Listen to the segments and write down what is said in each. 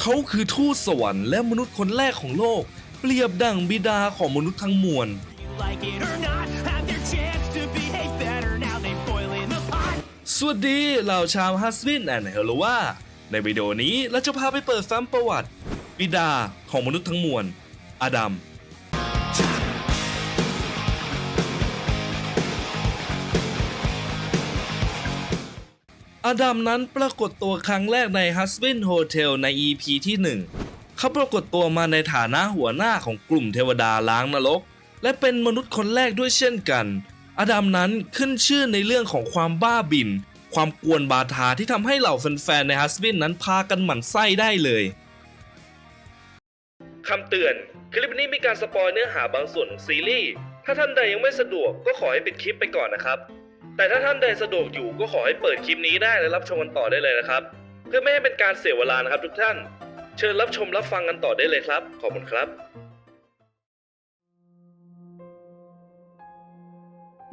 เขาคือทูตสวรรค์และมนุษย์คนแรกของโลก เปรียบดั่งบิดาของมนุษย์ทั้งมวล สวัสดีเหล่าชาวฮัสบินแอนเฮลว่า ในวิดีโอนี้เราจะพาไปเปิดแฟ้มประวัติ บิดาของมนุษย์ทั้งมวล อาดัม อดัมนั้นปรากฏตัวครั้งแรกใน Husband Hotel ใน EP ที่ 1 เขาปรากฏตัวมาในฐานะหัวหน้าของกลุ่มเทวดาล้างนรก และเป็นมนุษย์คนแรกด้วยเช่นกัน อดัมนั้นขึ้นชื่อในเรื่องของความบ้าบิน ความกวนบาทาที่ทำให้เหล่าแฟนๆใน Husband นั้นพากันหมั่นไส้ได้เลยคำเตือน คลิปนี้มีการสปอยเนื้อหาบางส่วนของซีรีส์ ถ้าท่านใดยังไม่สะดวกก็ขอให้ปิดคลิปไปก่อนนะครับ แต่ถ้าท่านใดสะดวกอยู่ก็ขอให้เปิดคลิปนี้ได้และรับชมกันต่อได้เลยนะครับ เพื่อไม่ให้เป็นการเสียเวลานะครับทุกท่าน เชิญรับชมรับฟังกันต่อได้เลยครับ ขอบคุณครับ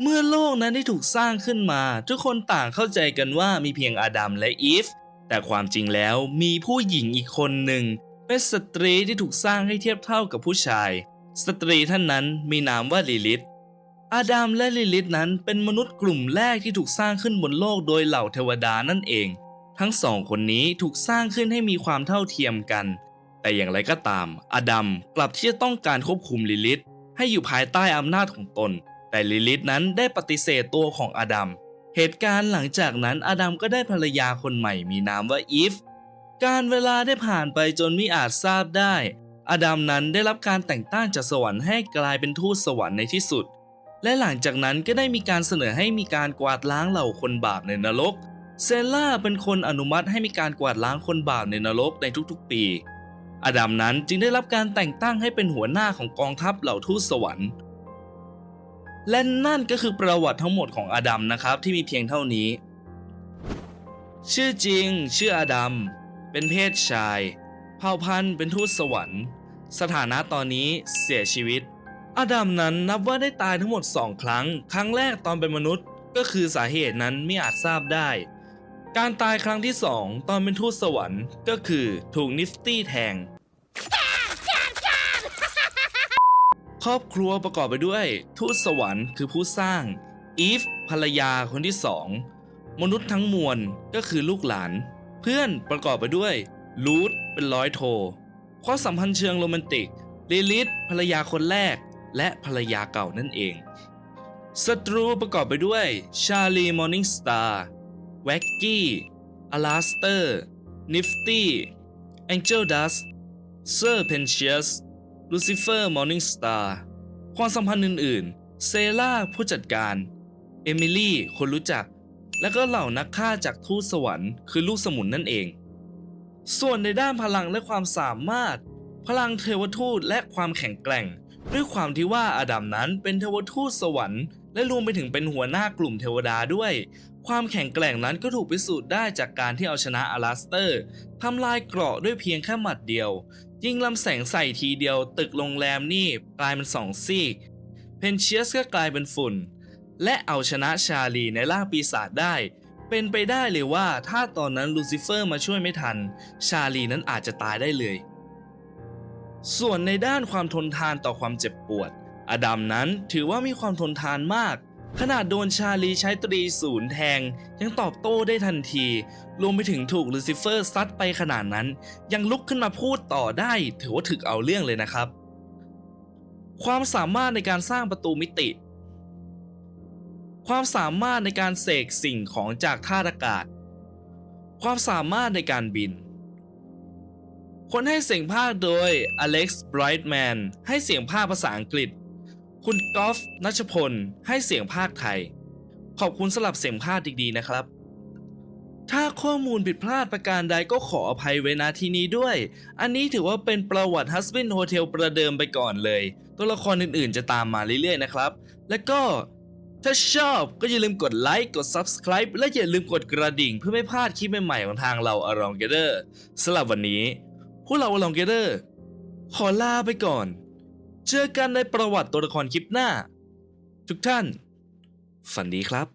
เมื่อโลกนั้นได้ถูกสร้างขึ้นมา ทุกคนต่างเข้าใจกันว่ามีเพียงอาดัมและอีฟแต่ความจริงแล้วมีผู้หญิงอีกคนหนึ่ง เป็นสตรีที่ถูกสร้างให้เทียบเท่ากับผู้ชาย สตรีท่านนั้นมีนามว่าลิลิธ อาดัมและลิลิธนั้นเป็นมนุษย์กลุ่มแรกที่ถูกสร้างขึ้นบนโลกโดยเหล่าเทวดานั่นเอง ทั้งสองคนนี้ถูกสร้างขึ้นให้มีความเท่าเทียมกัน แต่อย่างไรก็ตาม อาดัมกลับที่จะต้องการควบคุมลิลิธให้อยู่ภายใต้อำนาจของตน แต่ลิลิธนั้นได้ปฏิเสธตัวของอาดัม เหตุการณ์หลังจากนั้นอาดัมก็ได้ภรรยาคนใหม่มีนามว่าอีฟ การเวลาได้ผ่านไปจนไมิอาจทราบได้ อาดัมนั้นได้รับการแต่งตั้งจากสวรรค์ให้กลายเป็นทูตสวรรค์ในที่สุด และหลังจากนั้นก็ได้มีการเสนอให้มีการกวาดล้างเหล่าคนบาปในนรก เซล่าเป็นคนอนุมัติให้มีการกวาดล้างคนบาปในนรกในทุกๆปี อดัมนั้นจึงได้รับการแต่งตั้งให้เป็นหัวหน้าของกองทัพเหล่าทูตสวรรค์และนั่นก็คือประวัติทั้งหมดของอาดัมนะครับที่มีเพียงเท่านี้ ชื่อจริง ชื่ออาดัม เป็นเพศชาย เผ่าพันธุ์เป็นทูตสวรรค์ สถานะตอนนี้เสียชีวิต อาดัมนั้นนับว่าได้ตายทั้งหมด 2 ครั้ง ครั้งแรกตอนเป็นมนุษย์ ก็คือสาเหตุนั้นไม่อาจทราบได้ การตายครั้งที่ 2 ตอนเป็นทูตสวรรค์ ก็คือถูกนิฟตี้แทง ครอบครัวประกอบไปด้วย ทูตสวรรค์คือผู้สร้าง อีฟภรรยาคนที่สองมนุษย์ทั้งมวลก็คือลูกหลาน เพื่อนประกอบไปด้วยลูดเป็นร้อยโท ความสัมพันธ์เชิงโรแมนติกลิลิธภรรยาคนแรก และภรรยาเก่านั่นเอง ศัตรูประกอบไปด้วยชาลีมอร์นิงสตาร์แว็กกี้อลาสเตอร์นิฟตี้แองเจลดัสเซอร์เพนเชียสลูซิเฟอร์มอร์นิงสตาร์ความสัมพันธ์อื่นๆ เซล่าผู้จัดการ เอมิลี่คนรู้จัก และก็เหล่านักฆ่าจากทูตสวรรค์คือลูกสมุนนั่นเอง ส่วนในด้านพลังและความสามารถ พลังเทวทูตและความแข็งแกร่ง ด้วยความที่ว่าอาดัมนั้นเป็นเทวทูตสวรรค์และรวมไปถึงเป็นหัวหน้ากลุ่มเทวดาด้วย ความแข็งแกร่งนั้นก็ถูกพิสูจน์ได้จากการที่เอาชนะอลาสเตอร์ทำลายเกราะด้วยเพียงแค่หมัดเดียว ยิงลำแสงใส่ทีเดียวตึกโรงแรมนี่กลายเป็นสองซีก เพนเชียสก็กลายเป็นฝุ่น และเอาชนะชาลีในล่าปีศาจได้ เป็นไปได้เลยว่าถ้าตอนนั้นลูซิเฟอร์มาช่วยไม่ทัน ชาลีนั้นอาจจะตายได้เลย ส่วนในด้านความทนทานต่อความเจ็บปวด อดัมนั้นถือว่ามีความทนทานมาก ขนาดโดนชาลีใช้ตรีศูนย์แทง ยังตอบโต้ได้ทันที รวมไปถึงถูกลูซิเฟอร์ซัดไปขนาดนั้น ยังลุกขึ้นมาพูดต่อได้ ถือว่าถึกเอาเรื่องเลยนะครับ ความสามารถในการสร้างประตูมิติ ความสามารถในการเสกสิ่งของจากธาตุอากาศ ความสามารถในการบิน คนให้เสียงภาคโดยอเล็กซ์ไบรท์แมนให้เสียงภาคภาษาอังกฤษ คุณกอล์ฟนัชพล ให้เสียงภาคไทย ขอบคุณสำหรับเสียงภาคดีๆนะครับ ถ้าข้อมูลผิดพลาดประการใดก็ขออภัยไว้ณที่นี้ด้วย อันนี้ถือว่าเป็นประวัติ Husband Hotel ประเดิมไปก่อนเลย ตัวละครอื่นๆ จะตามมาเรื่อยๆนะครับ และก็ถ้าชอบก็อย่าลืมกดไลค์ กด Subscribe และอย่าลืมกดกระดิ่งเพื่อไม่พลาดคลิปใหม่ๆของทางเรา a r o n g a t h e r สำหรับวันนี้ พวกเราลองเกเดอร์ขอลาไปก่อน เจอกันในประวัติตัวละครคลิปหน้า ทุกท่าน ฝันดีครับ